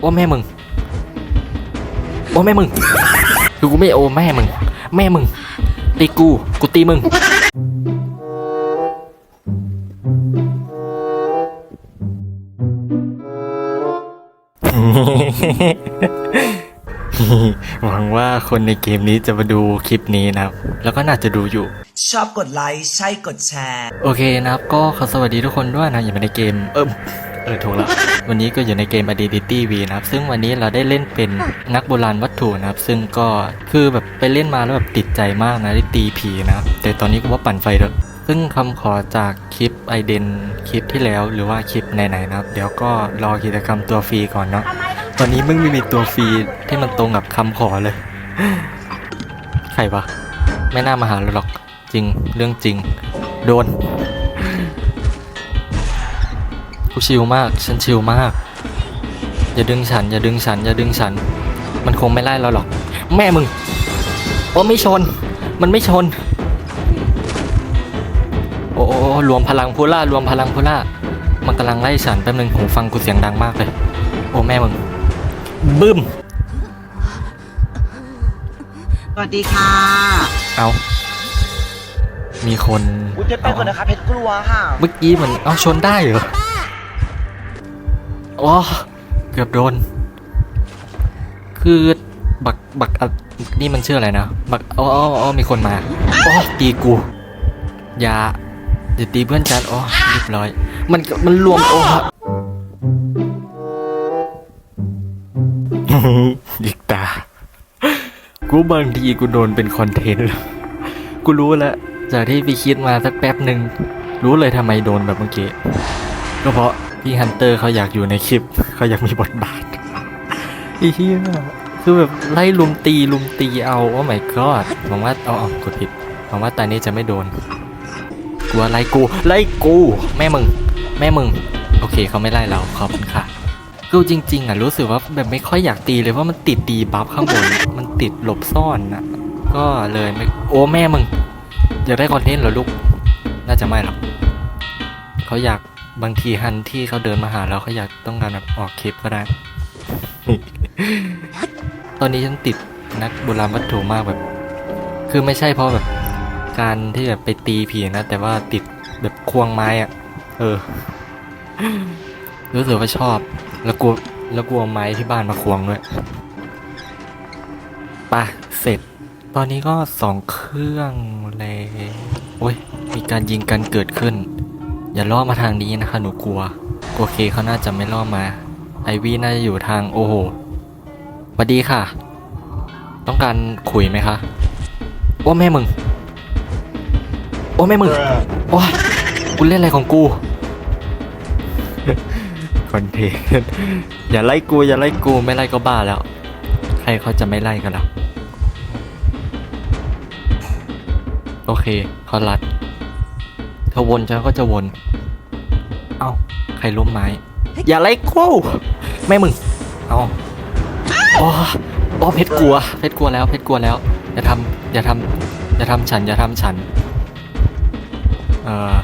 โอ้แม่มึง โอ้แม่มึงคือกูไม่โอ้แม่มึง แม่มึง ตีกู กูตีมึง หวังว่าคนในเกมนี้จะมาดูคลิปนี้นะครับ แล้วก็น่าจะดูอยู่ ชอบกดไลค์ ใช่กดแชร์ โอเคนะครับ ก็ขอสวัสดีทุกคนด้วยนะ อยู่ในเกม เออ เออถูกแล้ว วันนี้ก็อยู่ในเกม Identity V นะครับ ซึ่งวันนี้เราได้เล่นเป็นนักโบราณวัตถุนะครับ ซึ่งก็คือแบบไปเล่นมาแล้วแบบติดใจมากนะได้ตีผีนะครับแต่ตอนนี้ก็ว่าปั่นไฟเถอะซึ่งคำขอจากคลิปไอเดนคลิปที่แล้วหรือว่าคลิปไหนๆนะครับ เดี๋ยวก็รอกิจกรรมตัวฟรีก่อนเนาะตอนนี้มึงไม่มีตัวฟรีที่มันตรงกับคำขอเลย ใครวะไม่น่ามาหาเราหรอกจริงเรื่องจริง โดน กูชิลมากฉันชิลมาก อย่าดึงฉัน อย่าดึงฉัน อย่าดึงฉัน มันคงไม่ไล่เราหรอก แม่มึงโอ้ไม่ชน มันไม่ชนโอ้โอ้โอ้รวมพลังพูล่ารวมพลังพูล่ามันกำลังไล่ฉันแป๊บนึงหูฟังกูเสียงดังมากเลย โอ้แม่มึงบึ้มสวัสดีค่ะเอามีคนอุ้ยเพชรไปก่อนนะคะเพชรกลัวค่ะ เมื่อกี้มันเอาชนได้เหรอ โอ้เกือบโดน คือบักบักอะนี่มันชื่ออะไรนะ บักอ๋ออ๋ออ๋อมีคนมาอ๋อตีกู อย่าอย่าตีเพื่อนกันอ๋อเรียบร้อย มันมันรวมโอ้อีกตา กูบางทีกูโดนเป็นคอนเทนต์แล้วกูรู้แล้วจากที่พี่คิดมาสักแป๊บหนึ่งรู้เลยทำไมโดนแบบเมื่อกี้ก็เพราะ พี่ฮันเตอร์เขาอยากอยู่ในคลิปเขาอยากมีบทบาทอ้เหี้ยคือแบบไล่ลุมตีลุมตีเอาโอ้ my god หวังว่าเอาเอากดผิดหวังว่าตานี้จะไม่โดนกลัวไล่กูไล่กูแม่มึง แม่มึง โอเคเขาไม่ไล่เราขอบคุณค่ะคือจริง ๆอะรู้สึกว่าแบบไม่ค่อยอยากตีเลยเพราะมันติดดีบัฟข้างบนมันติดหลบซ่อนนะก็เลยไม่โอ้แม่มึงอยากได้คอนเทนต์เหรอลูกน่าจะไม่หรอกเขาอยาก บางทีฮันที่เขาเดินมาหาเราเขาอยากต้องการแบบออกคลิปก็ได้ ตอนนี้ฉันติดนักโบราณวัตถุมากแบบ คือไม่ใช่เพราะแบบการที่แบบไปตีผีนะ แต่ว่าติดแบบควงไม้อะเออ รู้สึกว่าชอบ แล้วกลัวแล้วกลัวไม้ที่บ้านมาควงด้วยไปะเสร็จ ตอนนี้ก็สองเครื่องเลยโอ้ย มีการยิงกันเกิดขึ้น อย่าล่อมาทางนี้นะคะ หนูกลัวโอเคเขาน่าจะไม่ล่อมา ไอวี่น่าจะอยู่ทางโอ้โหสวัสดีค่ะ ต้องการคุยไหมคะโอ้แม่มึง โอ้แม่มึงโอ้ยกูเล่นอะไรของกูคอนเทนต์อย่าไล่กูอย่าไล่กูไม่ไล่ก็บ้าแล้ว ใครเขาจะไม่ไล่กันล่ะโอเคเขารัดเธอวนฉันก็จะวน เอ้าใครล้มไม้ อย่าไล่กูแม่มึง เอาโอ้โอ้เพชรกลัว เพชรกลัวแล้ว เพชรกลัวแล้ว อย่าทำอย่าทำอย่าทำฉัน อย่าทำฉัน เอ่อ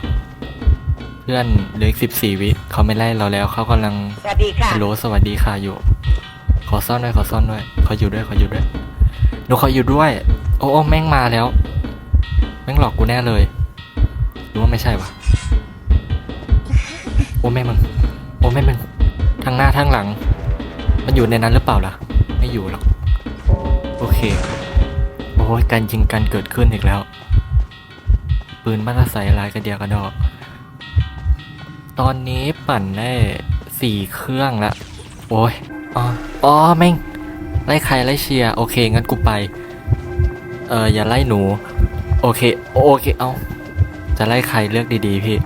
เพื่อนเหลืออีกสิบสี่วิเขาไม่ไล่เราแล้ว เขากำลังสวัสดีค่ะฮัลโหลสวัสดีค่ะอยู่ ขอซ่อนด้วยขอซ่อนด้วยเขาอยู่ด้วยเขาอยู่ด้วยหนูเขาอยู่ด้วย โอ้โอ้แม่งมาแล้ว แม่งหลอกกูแน่เลยหรือว่าไม่ใช่วะ โอ้แม่มึงโอ้แม่มึงทางหน้าทางหลัง มันอยู่ในนั้นหรือเปล่าล่ะ ไม่อยู่หรอก โอเค โอ้ยการยิงกันเกิดขึ้นอีกแล้ว ปืนบ้านอาศัยลายกระเดียกระดอก ตอนนี้ปั่นได้สี่เครื่องละ โอ้ยอ๋ออ๋อแม่งไล่ใครไล่เชียร์โอเคงั้นกูไป เอออย่าไล่หนู โอเค โอเคเอาจะไล่ใครเลือกดีๆพี่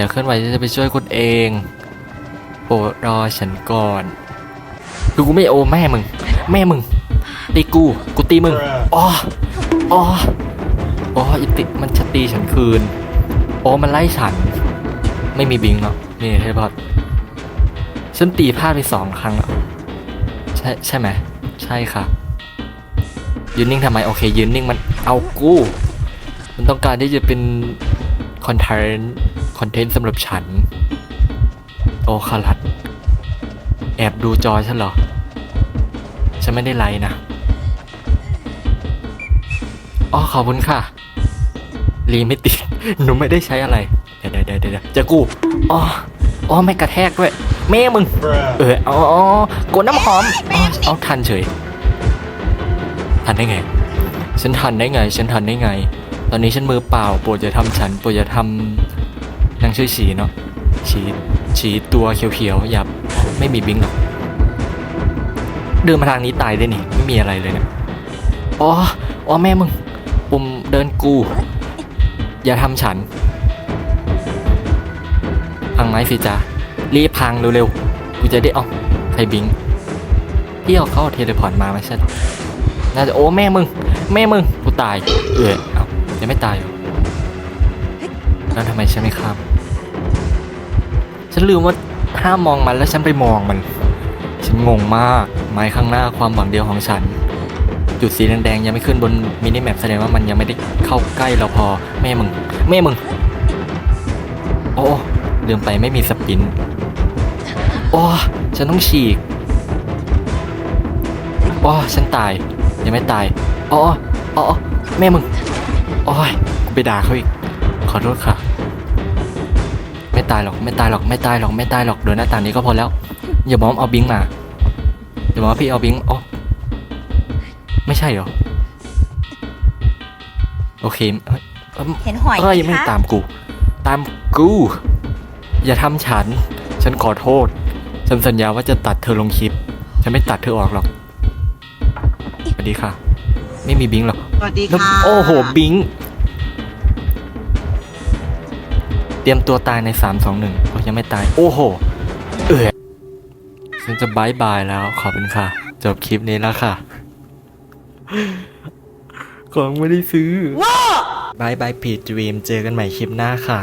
อย่าเคลื่อนไหวจะไปช่วยคนเอง โปรดรอฉันก่อนคือกูไม่โอแม่มึง แม่มึง ตีกู กูตีมึงอ๋ออ๋ออ๋ออิติมันจะตีฉันคืนโอ้มันไล่ฉัน ไม่มีบิงเนาะนี่เทพอดฉันตีพลาดไปสองครั้งอะใช่ใช่ไหมใช่ค่ะยืนนิ่งทำไมโอเคยืนนิ่งมันเอากูมันต้องการที่จะเป็นคอนเทนต์ คอนเทนต์สำหรับฉัน โอคารัดแอบดูจอฉันเหรอ ฉันไม่ได้ไลน์นะอ๋อขอบคุณค่ะ รีไม่ติด หนูไม่ได้ใช้อะไร เดี๋ยวเดี๋ยวเดี๋ยวเดี๋ยวเจะกูอ๋ออ๋อไม่กระแทกด้วย แม่มึง เอออ๋ออ๋อกดน้ำหอมอ๋อเอาทันเฉย ทันได้ไง ฉันทันได้ไง ฉันทันได้ไง ตอนนี้ฉันมือเปล่า โปรดจะทำฉัน โปรดจะทำ นางชื่อฉีเนาะฉีฉีตัวเขียวๆอย่าไม่มีบิงหรอกเดินมาทางนี้ตายได้นี่ไม่มีอะไรเลยเนะอ๋ออ๋อแม่มึงปุ่มเดินกู อย่าทำฉัน พังไหมสิจ๊ะรีบพังเร็วๆ กูจะได้เอาใครบิงพี่เอาเข้าเทเลพอร์ตมาไม่ใช่หรอน่าจะโอ้แม่มึง แม่มึง กูตาย เออเอายังไม่ตายหรอ แล้วทำไมฉันไม่ข้ามฉันลืมว่าห้ามมองมันแล้วฉันไปมองมัน ฉันงงมากไม้ข้างหน้าความหวังเดียวของฉัน จุดสีแดงๆยังไม่ขึ้นบนมินิแมปแสดงว่ามันยังไม่ได้เข้าใกล้เราพอแม่มึงแม่มึง โอ้ลืมไปไม่มีสปินโอ้ฉันต้องฉีกโอ้ฉันตายยังไม่ตายอ๋ออ๋ออ๋อแม่มึงโอ้ยกูไปด่าเขาอีก ขอโทษค่ะ ไม่ตายหรอกไม่ตายหรอกไม่ตายหรอกไม่ตายหรอกเดินหน้าต่างนี้ก็พอแล้ว อย่าบอกว่าเอาบิงมาอย่าบอกว่าพี่เอาบิงอ๋อไม่ใช่เหรอโอเคเอ้ยเอ้ยเห็นหอยเอ้ยไหมไม่คะตามกู ตามกู อย่าทำฉัน ฉันขอโทษ ฉันสัญญาว่าจะตัดเธอลงคลิป ฉันไม่ตัดเธอออกหรอก สวัสดีค่ะ ไม่มีบิงหรอก สวัสดีแล้วค่ะ โอ้โหบิง เตรียมตัวตายในสามสองหนึ่งยังไม่ตาย โอ้โห เออฉันจะบายบายแล้ว ขอบคุณค่ะ จบคลิปนี้แล้วค่ะ ของไม่ได้ซื้อบายบายพีดดรีม เจอกันใหม่คลิปหน้าค่ะ